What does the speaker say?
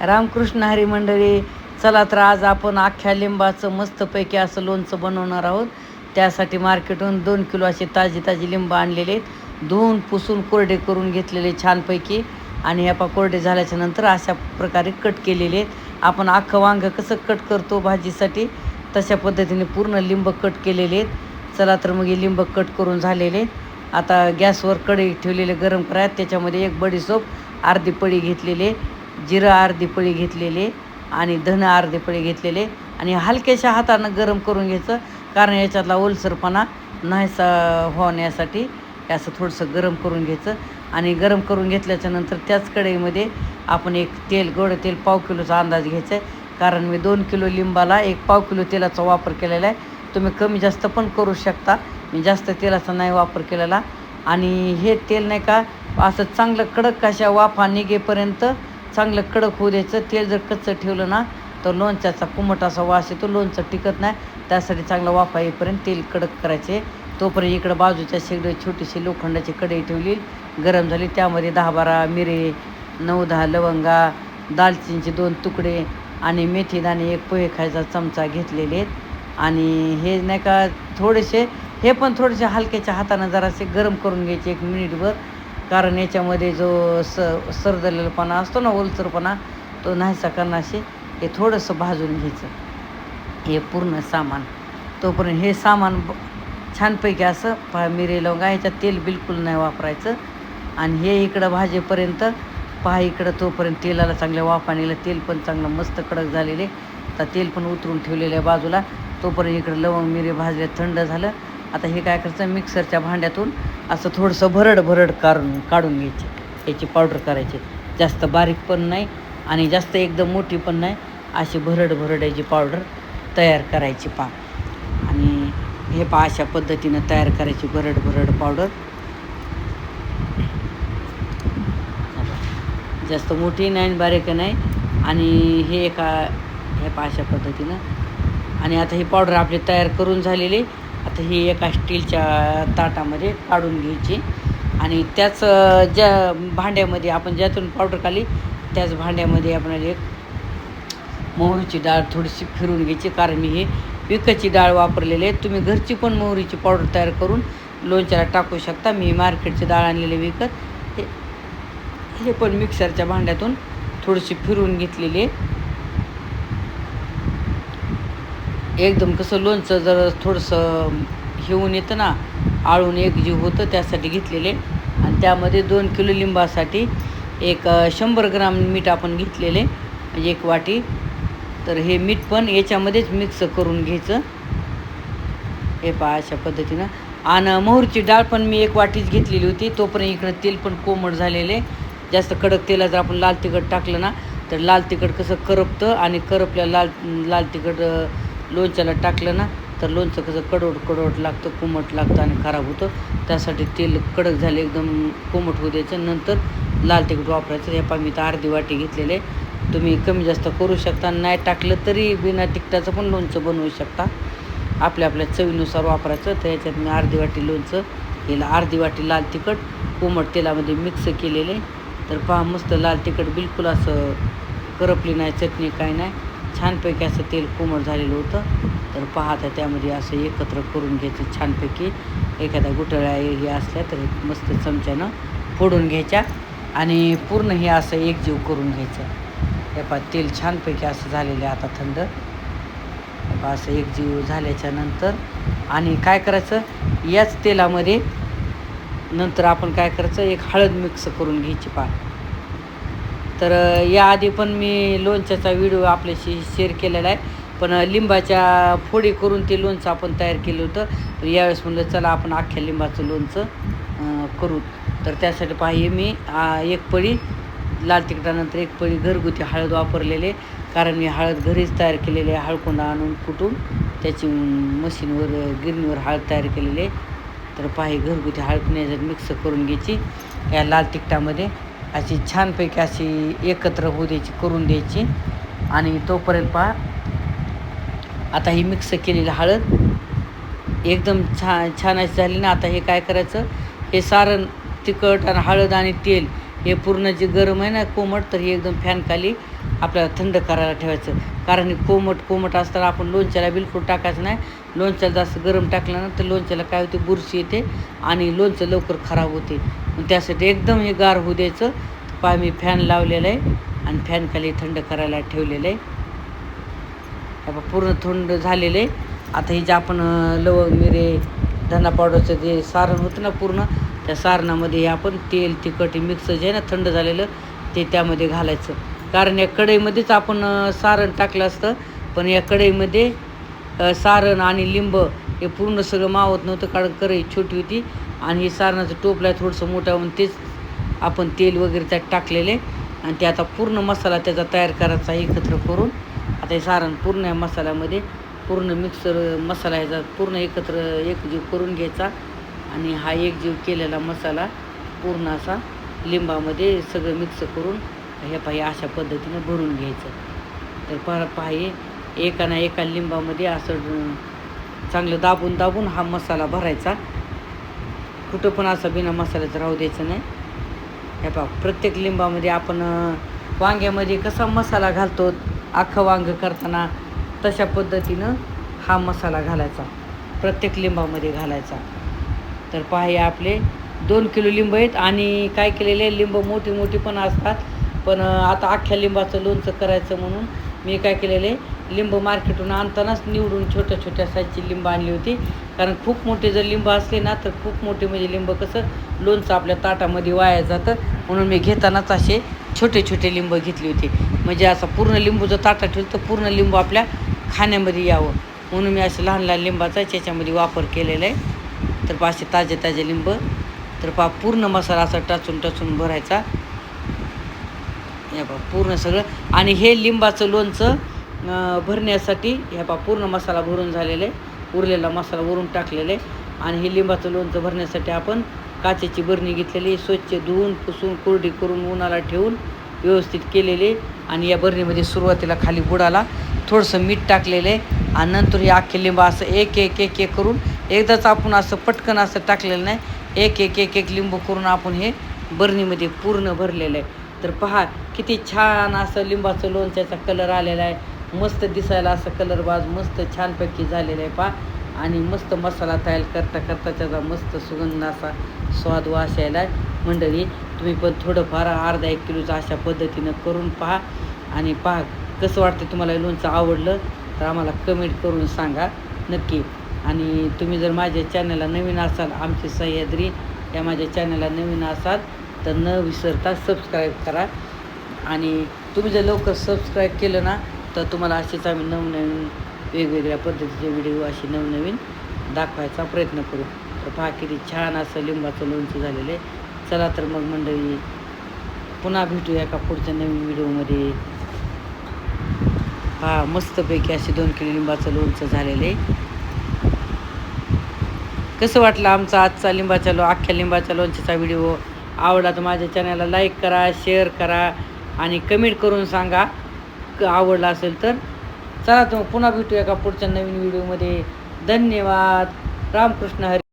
रामकृष्ण हरी मंडळी चला तर आज आपण अख्ख्या लिंबाचं मस्तपैकी असं लोणचं बनवणार आहोत. त्यासाठी मार्केटहून दोन किलो असे ताजी ताजी लिंब आणलेले आहेत. धुवून पुसून कोरडे करून घेतलेले छानपैकी. आणि ह्या पा कोरडे झाल्याच्यानंतर अशा प्रकारे कट केलेले आहेत. आपण अख्खं वांगं कसं कट करतो भाजीसाठी तशा पद्धतीने पूर्ण लिंब कट केलेले आहेत. चला तर मग हे लिंब कट करून झालेले आता गॅसवर कढई ठेवलेले गरम करा त्याच्यामध्ये एक बडीसोप अर्धी पळी घेतलेले जिरं अर्धी पळी घेतलेले आणि धन अर्धे पळी घेतलेले आणि हलक्याशा हातानं गरम करून घ्यायचं कारण याच्यातला ओलसरपणा नाहीसा होण्यासाठी असं थोडंसं गरम करून घ्यायचं आणि गरम करून घेतल्याच्या नंतर त्याच कढईमध्ये आपण एक तेल गोडं तेल पाव किलोचा अंदाज घ्यायचा आहे कारण मी दोन किलो लिंबाला एक पाव किलो तेलाचा वापर केलेला आहे. तुम्ही कमी जास्त पण करू शकता. मी जास्त तेलाचा नाही वापर केलेला आणि हे तेल नाही का असं चांगलं कडक अशा वाफा निघेपर्यंत चांगलं कडक होऊ द्यायचं तेल जर कच्चं ठेवलं ना तर लोणच्याचा कुमट असा वास येतो लोणचं टिकत नाही. त्यासाठी चांगला वाफा येईपर्यंत तेल कडक करायचे. तोपर्यंत इकडं बाजूच्या शेगडी छोटीशी लोखंडाची कढई ठेवली. गरम झाली त्यामध्ये दहा बारा मिरे नऊ दहा लवंगा दालचिनीचे दोन तुकडे आणि मेथी दाणे एक पोहे खायचा चमचा घेतलेले आहेत. आणि हे नाही का थोडेसे हे पण थोडेसे हलक्याच्या हातानं जरासे गरम करून घ्यायचे एक मिनिटभर. कारण याच्यामध्ये जो स सरदलेलपणा असतो ना ओलसरपणा तो नाहीसा करण्याशी हे थोडंसं भाजून घ्यायचं. हे पूर्ण सामान. तोपर्यंत हे सामान छानपैकी असं पहा मिरे लवंगा ह्याच्यात तेल बिलकुल नाही वापरायचं. आणि हे इकडं भाजेपर्यंत पहा इकडं तोपर्यंत तेलाला चांगल्या वाफानेलं तेल पण चांगलं मस्त कडक झालेले. तर तेल पण उतरून ठेवलेलं आहे बाजूला. तोपर्यंत इकडं लवंग मिरे भाजले थंड झालं. आता हे काय करायचं मिक्सरच्या भांड्यातून असं थोडंसं भरड भरड काढून काढून घ्यायचे. याची पावडर करायची. जास्त बारीक पण नाही आणि जास्त एकदम मोठी पण नाही. अशी भरड भरड याची पावडर तयार करायची पा आणि हे पा अशा पद्धतीनं तयार करायची भरड भरड पावडर जास्त मोठी नाही आणि बारीक नाही. आणि हे एका हे पा अशा पद्धतीनं. आणि आता ही पावडर आपली तयार करून झालेली. आता ही एका स्टीलच्या ताटामध्ये काढून घ्यायची. आणि त्याच ज्या भांड्यामध्ये आपण ज्यातून पावडर काढली त्याच भांड्यामध्ये आपल्याला एक मोहरीची डाळ थोडीशी फिरून घ्यायची. कारण मी हे विकतची डाळ वापरलेली आहे. तुम्ही घरची पण मोहरीची पावडर तयार करून लोणच्याला टाकू शकता. मी मार्केटची डाळ आणलेली विकत. हे हे पण मिक्सरच्या भांड्यातून थोडीशी फिरून घेतलेली आहे. एकदम कसं लोणचं जर थोडंसं घेऊन येतं ना आळून एक जीव होतं त्यासाठी घेतलेले. आणि त्यामध्ये दोन किलो लिंबासाठी एक शंभर ग्राम मीठ आपण घेतलेले म्हणजे एक वाटी. तर हे मीठ पण याच्यामध्येच मिक्स करून घ्यायचं. हे पहा अशा पद्धतीनं. आणि मोहरची डाळ पण मी एक वाटीच घेतलेली होती. तोपर्यंत इकडं तेल पण कोमट झालेले. जास्त कडक तेला जर आपण लाल तिखट टाकलं ना तर लाल तिखट कसं करपतं आणि करपल्या लाल लाल तिखट लोणच्याला टाकलं ना तर लोणचं कसं कडवट कडवट लागतं कोमट लागतं आणि खराब होतं. त्यासाठी तेल कडक झाले एकदम कोमट होऊ द्यायचं. नंतर लाल तिखट वापरायचं. हे पा मी तर अर्धी वाटी घेतलेले तुम्ही कमी जास्त करू शकता. नाही टाकलं तरी बिना तिखटाचं पण लोणचं बनवू शकता. आपल्या आपल्या चवीनुसार वापरायचं. तर याच्यात मी अर्धी वाटी लोणचं हिला अर्धी वाटी लाल तिखट कोमट तेलामध्ये मिक्स केलेले. तर पहा मस्त लाल तिखट बिलकुल असं करपली नाही चटणी काय नाही. छानपैकी असं तेल कोमट झालेलं होतं. तर पहा त्यामध्ये असं एकत्र करून घ्यायचं छानपैकी. एखाद्या गुठळ्या हे असल्या तर मस्त चमच्यानं फोडून घ्यायच्या. आणि पूर्ण हे असं एकजीव करून घ्यायचं. हे तेल छानपैकी असं झालेलं आहे आता थंड. पहा असं एकजीव झाल्याच्यानंतर. आणि काय करायचं? याच तेलामध्ये नंतर आपण काय करायचं? एक हळद मिक्स करून घ्यायची पा तर याआधी पण मी लोणच्याचा व्हिडिओ आपल्याशी शेअर केलेला आहे. पण लिंबाच्या फोडी करून ते लोणचं आपण तयार केलं होतं. तर यावेळेस म्हणलं चला आपण अख्ख्या लिंबाचं लोणचं करू. तर त्यासाठी पाहिजे मी एक पळी लाल तिखटानंतर एक पळी घरगुती हळद वापरलेले. कारण मी हळद घरीच तयार केलेली आहे हळकोंडा आणून कुटून. त्याची मशीनवर गिरणीवर हळद तयार केलेली आहे. तर पाही घरगुती हळद याच्यात मिक्स करून घ्यायची या लाल तिखटामध्ये. अशी छानपैकी अशी एकत्र होऊ द्यायची करून द्यायची. आणि तोपर्यंत पहा आता ही मिक्स केलेली हळद एकदम छा छान अशी झाली ना आता हे काय करायचं? हे सारण तिखट आणि हळद आणि तेल हे पूर्ण जे गरम आहे ना कोमट तर हे एकदम फॅनखाली आपल्याला थंड करायला ठेवायचं. कारण हे कोमट कोमट असताना आपण लोणच्याला बिलकुल टाकायचं नाही. लोणच्याला जास्त गरम टाकलं ना तर लोणच्याला काय होते? बुरशी येते आणि लोणचं लवकर खराब होते. त्यासाठी एकदम हे गार होऊ द्यायचं. पाय मी फॅन लावलेला आहे आणि फॅन खाली थंड करायला ठेवलेलं आहे. हे पूर्ण थंड झालेलं आहे. आता हे जे आपण लवंग मिरे धना पावडरचं जे सारण होतं ना पूर्ण त्या सारणामध्ये हे आपण तेल तिखट हे मिक्स जे आहे ना थंड झालेलं ते त्यामध्ये घालायचं. कारण या कढईमध्येच आपण सारण टाकलं असतं पण या कढईमध्ये सारण आणि लिंब हे पूर्ण सगळं मावत नव्हतं कारण कढई छोटी होती. आणि हे सारणाचं टोपलं आहे थोडंसं मोठं म्हणून तेच आपण तेल वगैरे त्यात टाकलेले आणि ते आता पूर्ण मसाला त्याचा तयार करायचा एकत्र करून. आता हे सारण पूर्ण या मसाल्यामध्ये पूर्ण मिक्सर मसाला ह्याचा पूर्ण एकत्र एकजीव करून घ्यायचा. आणि हा एकजीव केलेला मसाला पूर्ण असा लिंबामध्ये सगळं मिक्स करून हे पाहिजे अशा पद्धतीनं भरून घ्यायचं. तर परत पहा एका ना एका लिंबामध्ये असं चांगलं दाबून दाबून हा मसाला भरायचा. कुठं पण असं बिना मसाल्याचं राहू द्यायचं नाही. हे पहा प्रत्येक लिंबामध्ये आपण वांग्यामध्ये कसा मसाला घालतो अख्खं वांग करताना तशा पद्धतीनं हा मसाला घालायचा. प्रत्येक लिंबामध्ये घालायचा. तर पहा आपले दोन किलो लिंब आहेत आणि काय केलेले लिंब मोठी मोठी पण असतात. पण आता अख्ख्या लिंबाचं लोणचं करायचं म्हणून मी काय केलेले लिंब मार्केटून आणतानाच निवडून छोट्या छोट्या साईजची लिंब आणली होती. कारण खूप मोठे जर लिंब असले ना तर खूप मोठे म्हणजे लिंब कसं लोणचं आपल्या ताटामध्ये वाया जातं. म्हणून मी घेतानाच असे छोटे छोटे लिंब घेतली होती. म्हणजे असं पूर्ण लिंबू जर ताटा ठेवलं तर पूर्ण लिंबू आपल्या खाण्यामध्ये यावं. म्हणून मी असे लहान लहान लिंबाचा त्याच्यामध्ये वापर केलेला आहे. तर पहा असे ताजे ताजे लिंब. तर पहा पूर्ण मसाला असा टाचून टाचून भरायचा. या पहा पूर्ण सगळं. आणि हे लिंबाचं लोणचं भरण्यासाठी ह्या पा पूर्ण मसाला भरून झालेलं आहे उरलेला मसाला वरून टाकलेले आहे आणि हे लिंबाचं लोणचं भरण्यासाठी आपण काचेची बरणी घेतलेली स्वच्छ धुवून पुसून कोरडी करून उन्हाला ठेवून व्यवस्थित केलेले आणि या बरणीमध्ये सुरुवातीला खाली बुडाला थोडंसं मीठ टाकलेलं आहे आणि नंतर हे अख्खे लिंब असं एक एक एक एक करून एकदाच आपण असं पटकन असं टाकलेलं नाही एक एक एक एक लिंबू करून आपण हे बरणीमध्ये पूर्ण भरलेलं आहे. तर पहा किती छान असं लिंबाचं लोणच्याचा कलर आलेला आहे. मस्त दिसायला असं कलरबाज मस्त छानपैकी झालेलं आहे पहा. आणि मस्त मसाला तयार करता करता त्याचा मस्त सुगंध असा स्वाद वास यायला आहे. मंडळी तुम्ही पण थोडंफार अर्धा एक किलोचं अशा पद्धतीनं करून पहा. आणि पहा कसं वाटतं तुम्हाला हे लोणचं आवडलं? तर आम्हाला कमेंट करून सांगा नक्की. आणि तुम्ही जर माझ्या चॅनलला नवीन असाल आमची सह्याद्री या माझ्या चॅनलला नवीन असाल तर न विसरता सबस्क्राईब करा. आणि तुम्ही जर लवकर सबस्क्राईब केलं ना तर तुम्हाला असेच आम्ही नवनवीन वेगवेगळ्या पद्धतीचे व्हिडिओ असे नवनवीन दाखवायचा प्रयत्न करू. तर पहा किती छान असं लिंबाचं लोणचं झालेलं आहे. चला तर मग मंडळी पुन्हा भेटूया का पुढच्या नवीन व्हिडिओमध्ये. हा मस्तपैकी असे दोन किलो लिंबाचं लोणचं झालेलं आहे. कसं वाटलं आमचा आजचा लिंबाच्या लो अख्ख्या लिंबाच्या लोणच्याचा व्हिडिओ? आवडला तर माझ्या चॅनलला लाईक करा शेअर करा आणि कमेंट करून सांगा. आवडला असेल तर चला तर मग पुन्हा भेटूया का पुढच्या नवीन व्हिडिओमध्ये. धन्यवाद. रामकृष्ण हरी